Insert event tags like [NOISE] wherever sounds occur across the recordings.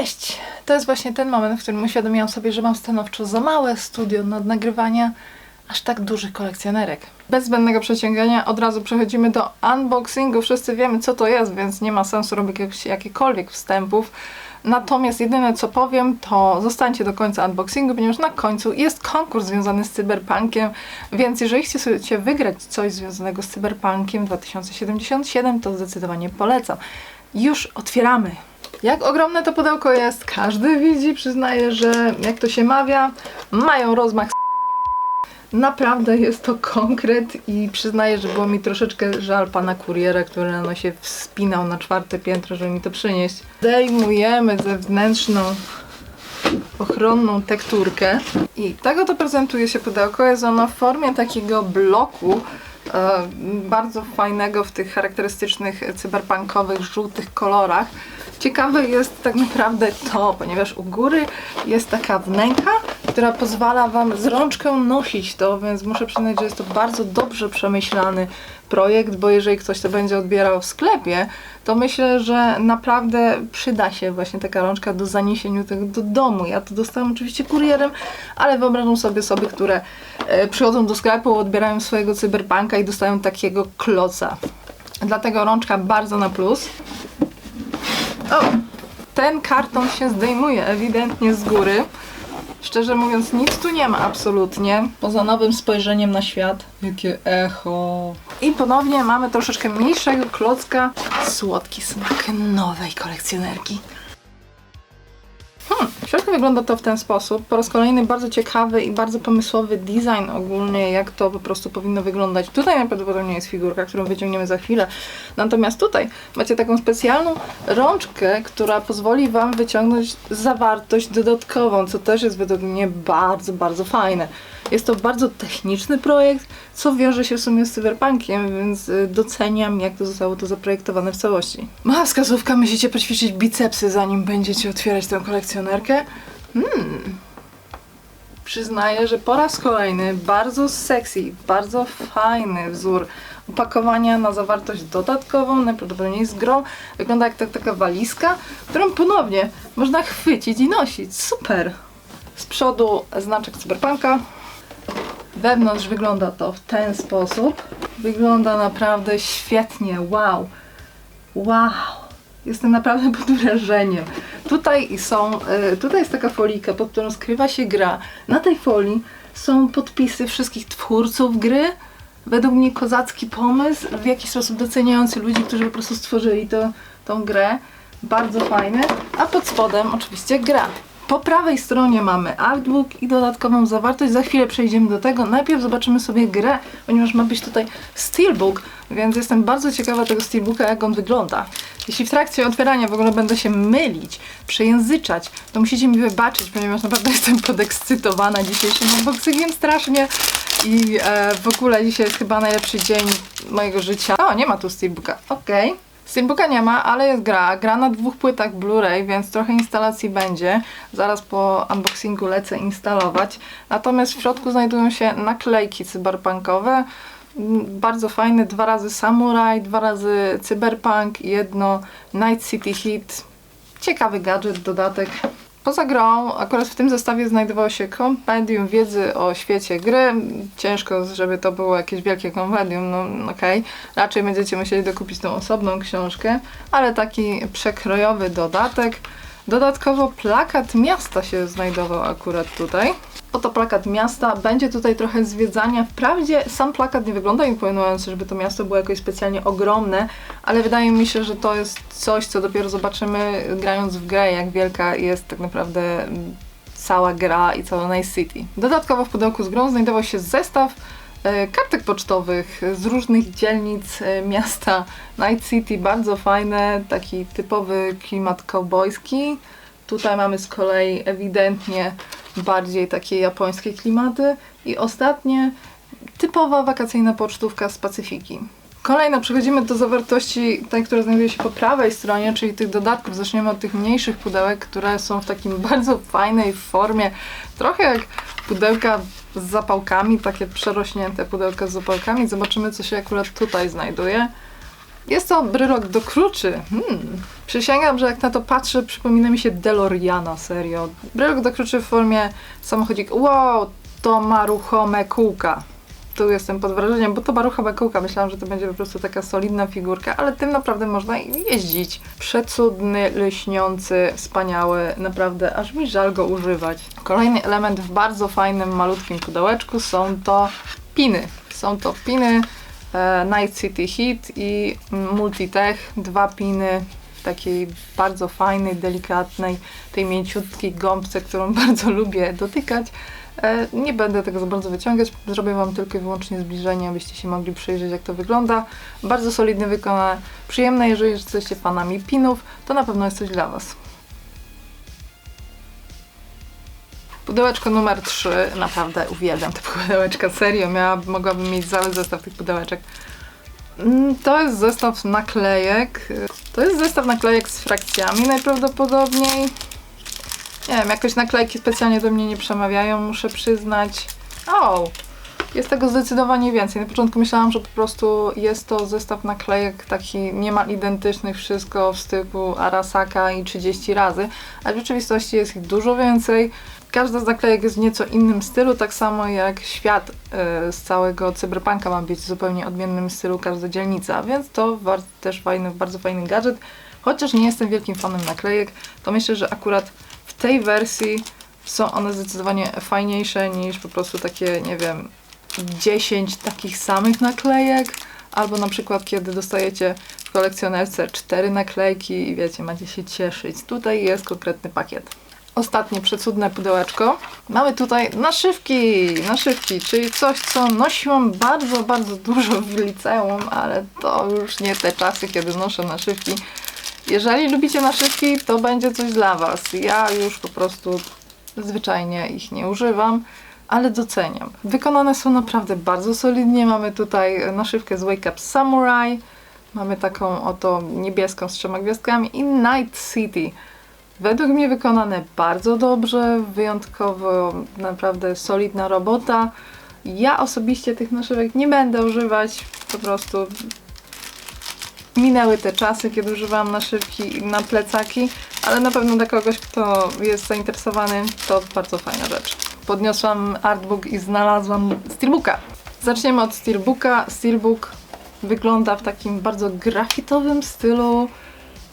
Cześć! To jest właśnie ten moment, w którym uświadomiłam sobie, że mam stanowczo za małe studio nad nagrywania aż tak dużych kolekcjonerek. Bez zbędnego przeciągania od razu przechodzimy do unboxingu. Wszyscy wiemy, co to jest, więc nie ma sensu robić jakichś- jakichkolwiek wstępów. Natomiast jedyne co powiem, to zostańcie do końca unboxingu, ponieważ na końcu jest konkurs związany z cyberpunkiem, więc jeżeli chcecie wygrać coś związanego z cyberpunkiem 2077, to zdecydowanie polecam. Już otwieramy. Jak ogromne to pudełko jest, każdy widzi, przyznaję, że jak to się mawia, mają rozmach Naprawdę jest to konkret i przyznaję, że było mi troszeczkę żal pana kuriera, który rano się wspinał na czwarte piętro, żeby mi to przynieść. Zdejmujemy zewnętrzną ochronną tekturkę i tak oto prezentuje się pudełko. Jest ono w formie takiego bloku, e, bardzo fajnego w tych charakterystycznych cyberpunkowych, żółtych kolorach. Ciekawe jest tak naprawdę to, ponieważ u góry jest taka wnęka, która pozwala Wam z rączką nosić to, więc muszę przyznać, że jest to bardzo dobrze przemyślany projekt, bo jeżeli ktoś to będzie odbierał w sklepie, to myślę, że naprawdę przyda się właśnie taka rączka do zaniesienia tego do domu. Ja to dostałam oczywiście kurierem, ale wyobrażam sobie osoby, które e, przychodzą do sklepu, odbierają swojego cyberpunka i dostają takiego kloca. Dlatego rączka bardzo na plus. O! Ten karton się zdejmuje ewidentnie z góry. Szczerze mówiąc, nic tu nie ma absolutnie. Poza nowym spojrzeniem na świat. Jakie echo. I ponownie mamy troszeczkę mniejszego klocka. Słodki smak nowej kolekcjonerki. Hmm, w środku wygląda to w ten sposób. Po raz kolejny bardzo ciekawy i bardzo pomysłowy design ogólnie, jak to po prostu powinno wyglądać. Tutaj najprawdopodobniej jest figurka, którą wyciągniemy za chwilę. Natomiast tutaj macie taką specjalną rączkę, która pozwoli Wam wyciągnąć zawartość dodatkową, co też jest według mnie bardzo, bardzo fajne. Jest to bardzo techniczny projekt, co wiąże się w sumie z cyberpunkiem, więc y, doceniam, jak to zostało to zaprojektowane w całości. Mała wskazówka, musicie poćwiczyć bicepsy, zanim będziecie otwierać tę kolekcjonerkę. Hmm. Przyznaję, że po raz kolejny bardzo sexy, bardzo fajny wzór opakowania na zawartość dodatkową, najprawdopodobniej z grą. Wygląda jak ta, taka walizka, którą ponownie można chwycić i nosić. Super! Z przodu znaczek cyberpunka. Wewnątrz wygląda to w ten sposób. Wygląda naprawdę świetnie. Wow! Wow! Jestem naprawdę pod wrażeniem. Tutaj są, y, tutaj jest taka folika, pod którą skrywa się gra. Na tej folii są podpisy wszystkich twórców gry. Według mnie kozacki pomysł, w jakiś sposób doceniający ludzi, którzy po prostu stworzyli to, tą grę. Bardzo fajny. A pod spodem oczywiście gra. Po prawej stronie mamy artbook i dodatkową zawartość. Za chwilę przejdziemy do tego. Najpierw zobaczymy sobie grę, ponieważ ma być tutaj steelbook, więc jestem bardzo ciekawa tego steelbooka, jak on wygląda. Jeśli w trakcie otwierania w ogóle będę się mylić, przejęzyczać, to musicie mi wybaczyć, ponieważ naprawdę [LAUGHS] jestem podekscytowana dzisiejszym unboxingiem strasznie i e, w ogóle dzisiaj jest chyba najlepszy dzień mojego życia. O, nie ma tu steelbooka. Okej. Steelbooka nie ma, ale jest gra. Gra na dwóch płytach Blu-ray, więc trochę instalacji będzie. Zaraz po unboxingu lecę instalować. Natomiast w środku znajdują się naklejki cyberpunkowe. Mm, Bardzo fajne, dwa razy Samurai, dwa razy Cyberpunk, jedno Night City Hit. Ciekawy gadżet, dodatek. Poza grą, akurat w tym zestawie znajdowało się kompendium wiedzy o świecie gry. Ciężko, żeby to było jakieś wielkie kompendium, no okej. Raczej będziecie musieli dokupić tą osobną książkę, ale taki przekrojowy dodatek. Dodatkowo plakat miasta się znajdował akurat tutaj. Oto plakat miasta. Będzie tutaj trochę zwiedzania. Wprawdzie sam plakat nie wygląda imponująco, żeby to miasto było jakoś specjalnie ogromne, ale wydaje mi się, że to jest coś, co dopiero zobaczymy grając w grę, jak wielka jest tak naprawdę mm, cała gra i cała Night City. Dodatkowo w pudełku z grą znajdował się zestaw e, kartek pocztowych z różnych dzielnic e, miasta Night City. Bardzo fajne, taki typowy klimat cowboyski. Tutaj mamy z kolei ewidentnie bardziej takie japońskie klimaty. I ostatnie, typowa wakacyjna pocztówka z Pacyfiki. Kolejno przechodzimy do zawartości tej, która znajduje się po prawej stronie, czyli tych dodatków. Zaczniemy od tych mniejszych pudełek, które są w takim [LAUGHS] bardzo fajnej formie, trochę jak pudełka z zapałkami, takie przerośnięte pudełka z zapałkami. Zobaczymy, co się akurat tutaj znajduje. Jest to brylok do kruczy. Hmm. Przysięgam, że jak na to patrzę, przypomina mi się DeLoreana, serio. Brylok do kruczy w formie samochodzik. Wow, to ma ruchome kółka. Tu jestem pod wrażeniem, bo to ma ruchome kółka. Myślałam, że to będzie po prostu taka solidna figurka, ale tym naprawdę można jeździć. Przecudny, lśniący, wspaniały. Naprawdę, aż mi żal go używać. Kolejny element w bardzo fajnym, malutkim pudełeczku są to piny. Są to piny Night City Heat i Multitech. Dwa piny w takiej bardzo fajnej, delikatnej, tej mięciutkiej gąbce, którą [LAUGHS] bardzo lubię dotykać. E, Nie będę tego za bardzo wyciągać, zrobię Wam tylko i wyłącznie zbliżenie, abyście się mogli przyjrzeć jak to wygląda. Bardzo solidnie wykonane, przyjemne, jeżeli jesteście fanami pinów, to na pewno jest coś dla Was. Pudełeczko numer 3, naprawdę uwielbiam te pudełeczka, serio, miała, mogłabym mieć cały zestaw tych pudełeczek. Mm, To jest zestaw naklejek, to jest zestaw naklejek z frakcjami najprawdopodobniej. Nie wiem, jakoś naklejki specjalnie do mnie nie przemawiają, muszę przyznać. O! Jest tego zdecydowanie więcej. Na początku myślałam, że po prostu jest to zestaw naklejek taki niemal identycznych, wszystko w stylu Arasaka i 30 razy, a w rzeczywistości jest ich dużo więcej. Każda z naklejek jest w nieco innym stylu, tak samo jak świat e, z całego cyberpunka ma być w zupełnie odmiennym stylu każda dzielnica, więc to też fajny, bardzo fajny gadżet. Chociaż nie jestem wielkim fanem naklejek, to myślę, że akurat w tej wersji są one zdecydowanie fajniejsze niż po prostu takie, nie wiem, 10 takich samych naklejek, albo na przykład kiedy dostajecie w kolekcjonerce 4 naklejki i wiecie, macie się cieszyć. Tutaj jest konkretny pakiet. Ostatnie przecudne pudełeczko. Mamy tutaj naszywki, naszywki, czyli coś, co nosiłam bardzo, bardzo dużo w liceum, ale to już nie te czasy, kiedy noszę naszywki. Jeżeli lubicie naszywki, to będzie coś dla Was. Ja już po prostu zwyczajnie ich nie używam, ale doceniam. Wykonane są naprawdę bardzo solidnie. Mamy tutaj naszywkę z Wake Up Samurai. Mamy taką oto niebieską z trzema gwiazdkami i Night City. Według mnie wykonane bardzo dobrze, wyjątkowo naprawdę solidna robota. Ja osobiście tych naszywek nie będę używać, po prostu minęły te czasy, kiedy używałam naszywki na plecaki, ale na pewno dla kogoś, kto jest zainteresowany, to bardzo fajna rzecz. Podniosłam artbook i znalazłam steelbooka. Zaczniemy od steelbooka. Steelbook wygląda w takim bardzo grafitowym stylu,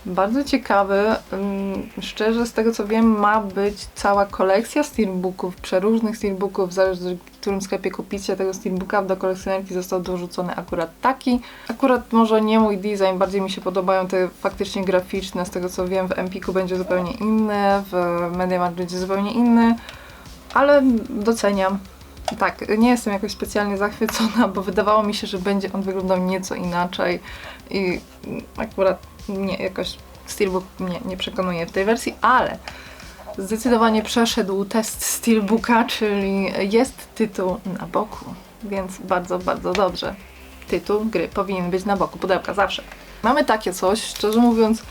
bardzo ciekawy. Ym, Szczerze, z tego co wiem, ma być cała kolekcja steelbooków, przeróżnych steelbooków, zależności w którym sklepie kupicie tego steelbooka, do kolekcjonerki został dorzucony akurat taki. Akurat może nie mój design, bardziej mi się podobają te faktycznie graficzne, z tego co wiem w Empiku będzie zupełnie inny, w MediaMarkt będzie zupełnie inny, ale doceniam. Tak, nie jestem jakoś specjalnie zachwycona, bo wydawało mi się, że będzie on wyglądał nieco inaczej i akurat nie, jakoś Steelbook mnie nie przekonuje w tej wersji, ale zdecydowanie przeszedł test Steelbooka, czyli jest tytuł na boku, więc bardzo, bardzo dobrze. Tytuł gry powinien być na boku pudełka zawsze. Mamy takie coś, szczerze mówiąc,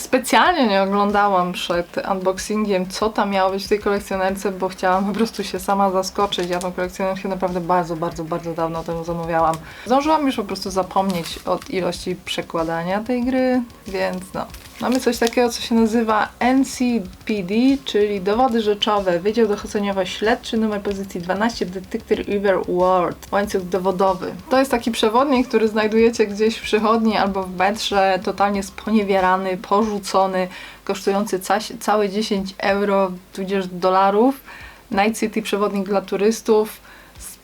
specjalnie nie oglądałam przed unboxingiem, co tam miało być w tej kolekcjonerce, bo chciałam po prostu się sama zaskoczyć. Ja tą kolekcjonerkę naprawdę bardzo, bardzo, bardzo dawno temu zamawiałam. Zdążyłam już po prostu zapomnieć od ilości przekładania tej gry, więc no. Mamy coś takiego, co się nazywa NCPD, czyli Dowody Rzeczowe, Wydział Dochodzeniowo-Śledczy, numer pozycji 12 w Detective River World, łańcuch dowodowy. To jest taki przewodnik, który znajdujecie gdzieś w przychodni albo w metrze, totalnie sponiewierany, porzucony, kosztujący ca- całe 10 euro, tudzież dolarów. Night City przewodnik dla turystów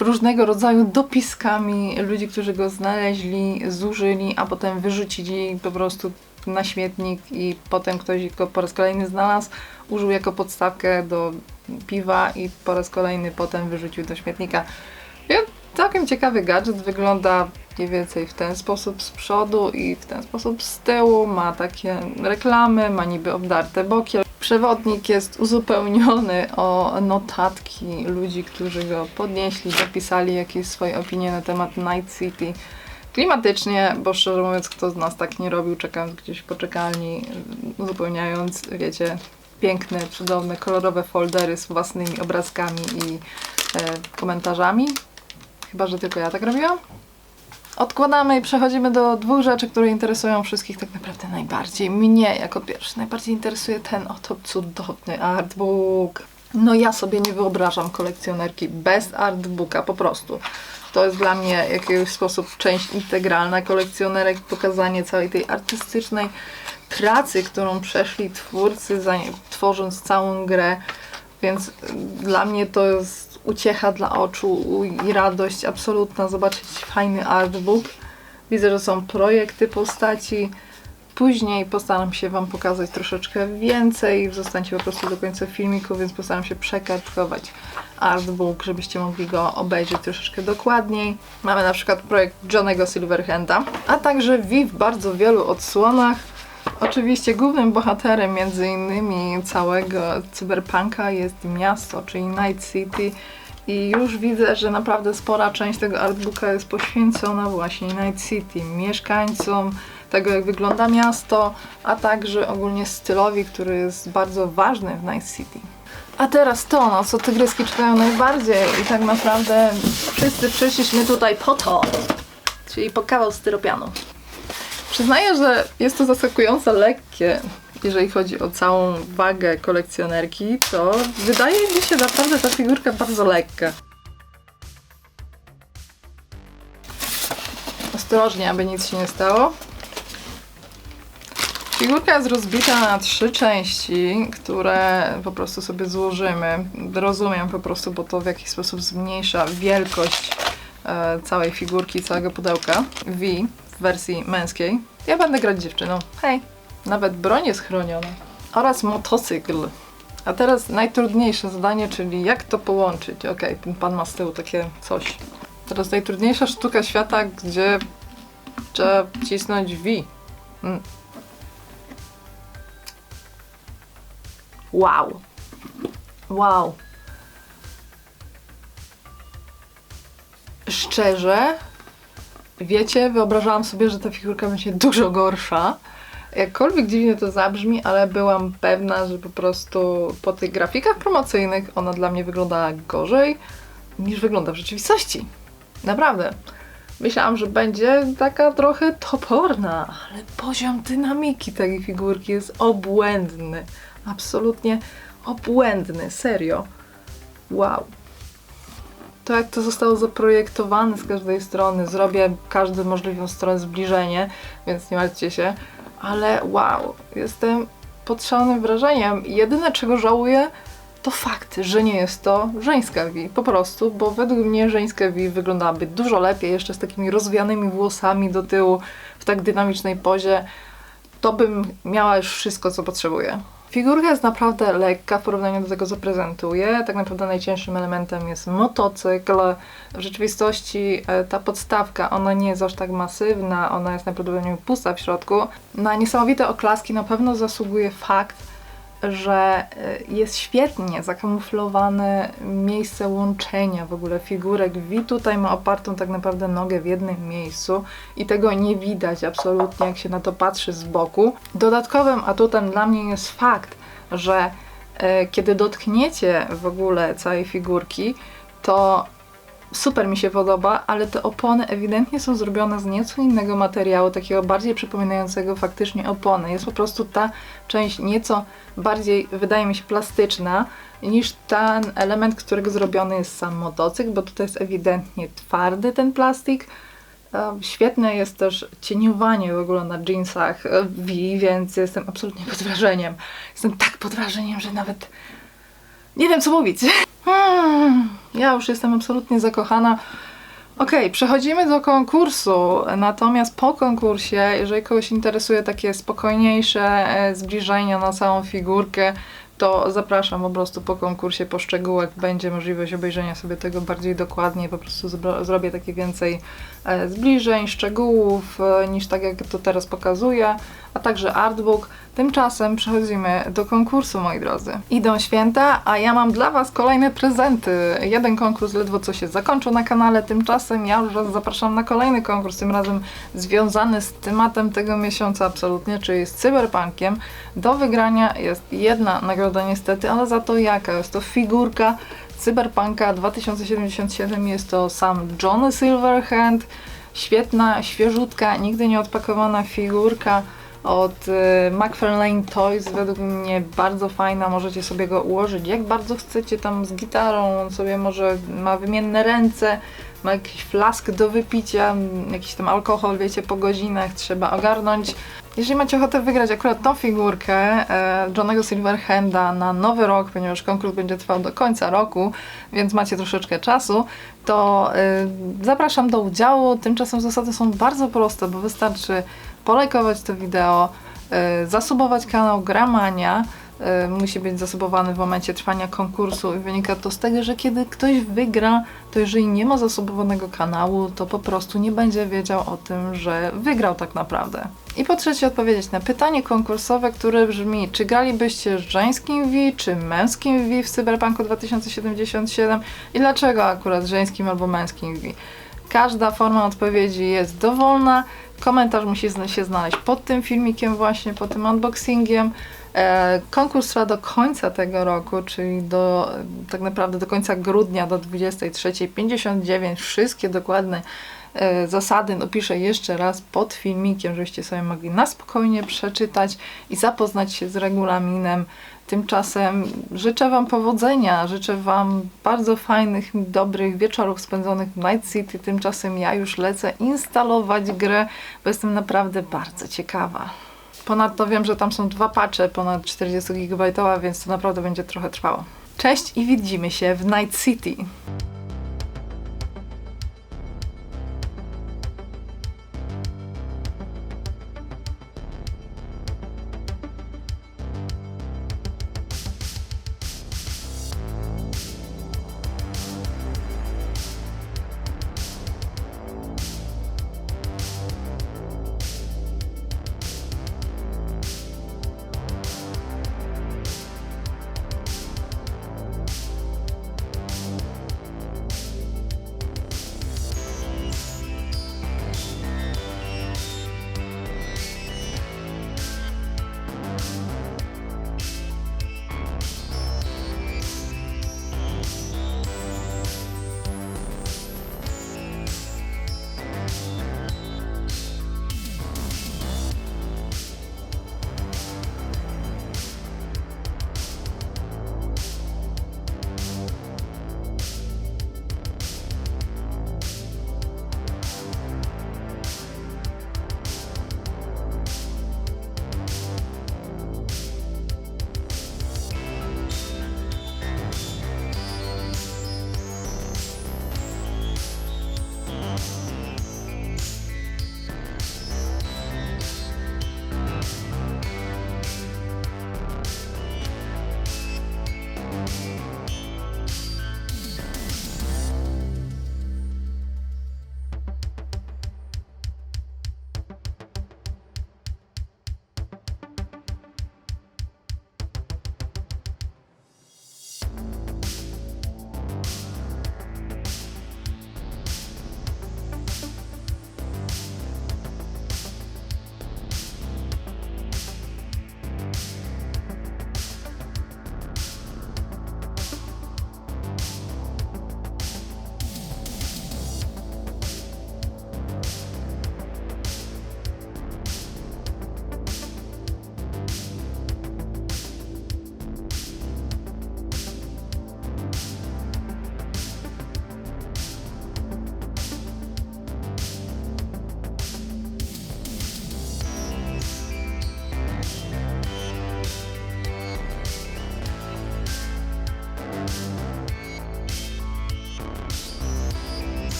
różnego rodzaju dopiskami ludzi, którzy go znaleźli, zużyli, a potem wyrzucili po prostu na śmietnik i potem ktoś go po raz kolejny znalazł, użył jako podstawkę do piwa i po raz kolejny potem wyrzucił do śmietnika. Więc całkiem ciekawy gadżet, wygląda mniej więcej w ten sposób z przodu i w ten sposób z tyłu, ma takie reklamy, ma niby obdarte boki. Przewodnik jest uzupełniony o notatki ludzi, którzy go podnieśli, dopisali jakieś swoje opinie na temat Night City. Klimatycznie, bo szczerze mówiąc, kto z nas tak nie robił, czekając gdzieś w poczekalni, uzupełniając, wiecie, piękne, cudowne, kolorowe foldery z własnymi obrazkami i e, komentarzami. Chyba, że tylko ja tak robiłam. Odkładamy i przechodzimy do dwóch rzeczy, które interesują wszystkich tak naprawdę najbardziej. Mnie jako pierwszy najbardziej interesuje ten oto cudowny artbook. No ja sobie nie wyobrażam kolekcjonerki bez artbooka, po prostu. To jest dla mnie w jakiś sposób część integralna kolekcjonerek, pokazanie całej tej artystycznej pracy, którą przeszli twórcy, tworząc całą grę. Więc dla mnie to jest uciecha dla oczu i radość absolutna zobaczyć fajny artbook. Widzę, że są projekty postaci. Później postaram się Wam pokazać troszeczkę więcej. Zostańcie po prostu do końca filmiku, więc postaram się przekartkować artbook, żebyście mogli go obejrzeć troszeczkę dokładniej. Mamy na przykład projekt Johnego Silverhanda, a także V w bardzo wielu odsłonach. Oczywiście głównym bohaterem między innymi całego cyberpunka jest miasto, czyli Night City i już widzę, że naprawdę spora część tego artbooka jest poświęcona właśnie Night City, mieszkańcom, tego jak wygląda miasto, a także ogólnie stylowi, który jest bardzo ważny w Night City. A teraz to, no co tygryski czytają najbardziej i tak naprawdę wszyscy przyszliśmy tutaj po to, czyli po kawał styropianu. Przyznaję, że jest to zaskakująco lekkie, jeżeli chodzi o całą wagę kolekcjonerki, to wydaje mi się naprawdę ta figurka bardzo lekka. Ostrożnie, aby nic się nie stało. Figurka jest rozbita na trzy części, które po prostu sobie złożymy. Rozumiem po prostu, bo to w jakiś sposób zmniejsza wielkość e, całej figurki, całego pudełka. V w wersji męskiej. Ja będę grać dziewczyną. Hej! Nawet broń jest chroniona. Oraz motocykl. A teraz najtrudniejsze zadanie, czyli jak to połączyć. Okej, ten pan ma z tyłu takie coś. Teraz najtrudniejsza sztuka świata, gdzie trzeba wcisnąć V. Mm. Wow. Wow. Szczerze, wiecie, wyobrażałam sobie, że ta figurka będzie dużo gorsza. Jakkolwiek dziwnie to zabrzmi, ale byłam pewna, że po prostu po tych grafikach promocyjnych ona dla mnie wyglądała gorzej niż wygląda w rzeczywistości. Naprawdę. Myślałam, że będzie taka trochę toporna, ale poziom dynamiki tej figurki jest obłędny. Absolutnie obłędny, serio. Wow. To jak to zostało zaprojektowane z każdej strony, zrobię każdą możliwą stronę zbliżenie, więc nie martwcie się, ale wow, jestem pod szalonym wrażeniem. Jedyne czego żałuję, to fakt, że nie jest to żeńska V, po prostu, bo według mnie żeńska V wyglądałaby dużo lepiej, jeszcze z takimi rozwianymi włosami do tyłu, w tak dynamicznej pozie, to bym miała już wszystko, co potrzebuję. Figurka jest naprawdę lekka w porównaniu do tego, co prezentuje. Tak naprawdę najcięższym elementem jest motocykl. W rzeczywistości e, ta podstawka, ona nie jest aż tak masywna, ona jest najprawdopodobniej pusta w środku. Na niesamowite oklaski na pewno zasługuje fakt, że y, jest świetnie zakamuflowane miejsce łączenia w ogóle figurek. V tutaj ma opartą tak naprawdę nogę w jednym miejscu i tego nie widać absolutnie, jak się na to patrzy z boku. Dodatkowym atutem dla mnie jest fakt, że y, kiedy dotkniecie w ogóle całej figurki, to super mi się podoba, ale te opony ewidentnie są zrobione z nieco innego materiału, takiego bardziej przypominającego faktycznie opony. Jest po prostu ta część nieco bardziej, wydaje mi się, plastyczna niż ten element, którego zrobiony jest sam motocykl, bo tutaj jest ewidentnie twardy ten plastik. Świetne jest też cieniowanie w ogóle na jeansach e, V, więc jestem absolutnie pod wrażeniem. Jestem tak pod wrażeniem, że nawet nie wiem co mówić. [LAUGHS] Hmm, ja już jestem absolutnie zakochana. Okej, przechodzimy do konkursu. Natomiast po konkursie, jeżeli kogoś interesuje takie spokojniejsze e, zbliżenie na całą figurkę, to zapraszam po prostu po konkursie, po szczegółach będzie możliwość obejrzenia sobie tego bardziej dokładnie. Po prostu zrobię takie więcej e, zbliżeń, szczegółów e, niż tak jak to teraz pokazuję, a także artbook. Tymczasem przechodzimy do konkursu, moi drodzy. Idą święta, a ja mam dla Was kolejne prezenty. Jeden konkurs ledwo co się zakończył na kanale, tymczasem ja już Was zapraszam na kolejny konkurs, tym razem związany z tematem tego miesiąca absolutnie, czyli z cyberpunkiem. Do wygrania jest jedna nagroda niestety, ale za to jaka? Jest to figurka Cyberpunka 2077, jest to sam Johnny Silverhand. Świetna, świeżutka, nigdy nie odpakowana figurka od y, McFarlane Toys, według mnie bardzo fajna, możecie sobie go ułożyć jak bardzo chcecie, tam z gitarą, on sobie może ma wymienne ręce, ma jakiś flask do wypicia, jakiś tam alkohol, wiecie, po godzinach trzeba ogarnąć. Jeżeli macie ochotę wygrać akurat tą figurkę e, Johnego Silverhanda na nowy rok, ponieważ konkurs będzie trwał do końca roku, więc macie troszeczkę czasu, to e, zapraszam do udziału. Tymczasem zasady są bardzo proste, bo wystarczy polajkować to wideo, e, zasubować kanał Gramania, e, musi być zasobowany w momencie trwania konkursu i wynika to z tego, że kiedy ktoś wygra, to jeżeli nie ma zasobowanego kanału, to po prostu nie będzie wiedział o tym, że wygrał tak naprawdę. I po trzecie odpowiedzieć na pytanie konkursowe, które brzmi, czy gralibyście żeńskim V, czy męskim V w Cyberpunku 2077 i dlaczego akurat żeńskim albo męskim V? Każda forma odpowiedzi jest dowolna. Komentarz musi się znaleźć pod tym filmikiem właśnie, pod tym unboxingiem. E, konkurs trwa do końca tego roku, czyli do tak naprawdę do końca grudnia do 23.59. Wszystkie dokładne e, zasady napiszę jeszcze raz pod filmikiem, żebyście sobie mogli na spokojnie przeczytać i zapoznać się z regulaminem. Tymczasem życzę Wam powodzenia, życzę Wam bardzo fajnych, dobrych wieczorów spędzonych w Night City. Tymczasem ja już lecę instalować grę, bo jestem naprawdę bardzo ciekawa. Ponadto wiem, że tam są dwa patche ponad 40 GB, więc to naprawdę będzie trochę trwało. Cześć i widzimy się w Night City.